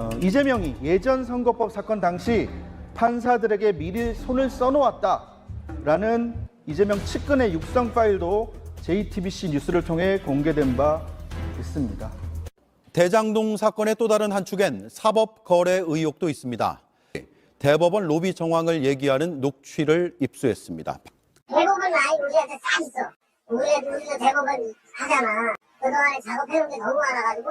어, 이재명이 예전 선거법 사건 당시 판사들에게 미리 손을 써놓았다라는 이재명 측근의 육성 파일도 JTBC 뉴스를 통해 공개된 바 있습니다. 대장동 사건의 또 다른 한 축엔 사법 거래 의혹도 있습니다. 대법원 로비 정황을 얘기하는 녹취를 입수했습니다. 대법원 아이 우리한테 다 있어. 우리도 우리도 대법원 하잖아. 그동안에 작업해놓은 게 너무 많아가지고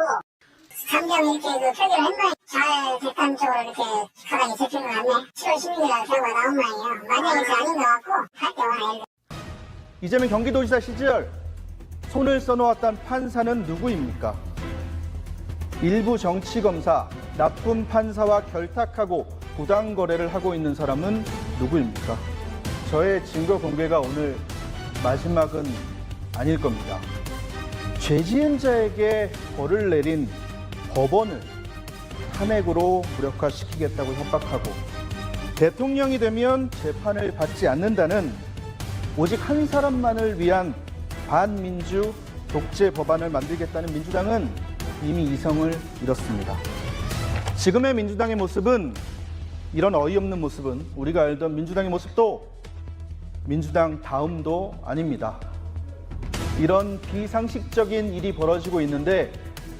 상경 이렇게 그 표기를 했나요? 잘 객관적으로 이렇게 가만히 제표를 안네 7월 16일날 결과 나온 말이에요. 만약에 그게 아닌 것 같고 할때 와. 이재명 경기도지사 시절 손을 써놓았던 판사는 누구입니까? 일부 정치검사, 나쁜 판사와 결탁하고 부당 거래를 하고 있는 사람은 누구입니까? 저의 증거 공개가 오늘 마지막은 아닐 겁니다. 죄지은 자에게 벌을 내린 법원을 탄핵으로 무력화시키겠다고 협박하고 대통령이 되면 재판을 받지 않는다는 오직 한 사람만을 위한 반민주 독재 법안을 만들겠다는 민주당은 이미 이성을 잃었습니다. 지금의 민주당의 모습은 이런 어이없는 모습은 우리가 알던 민주당의 모습도 민주당 다음도 아닙니다. 이런 비상식적인 일이 벌어지고 있는데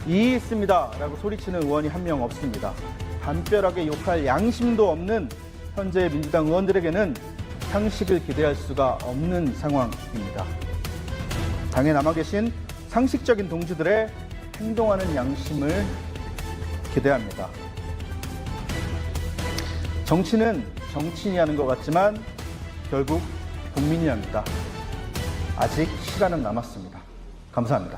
이의 있습니다 라고 소리치는 의원이 한 명 없습니다. 담벼락에 욕할 양심도 없는 현재 민주당 의원들에게는 상식을 기대할 수가 없는 상황입니다. 당에 남아 계신 상식적인 동지들의 행동하는 양심을 기대합니다. 정치는 정치인이 하는 것 같지만 결국 국민이 합니다. 아직 시간은 남았습니다. 감사합니다.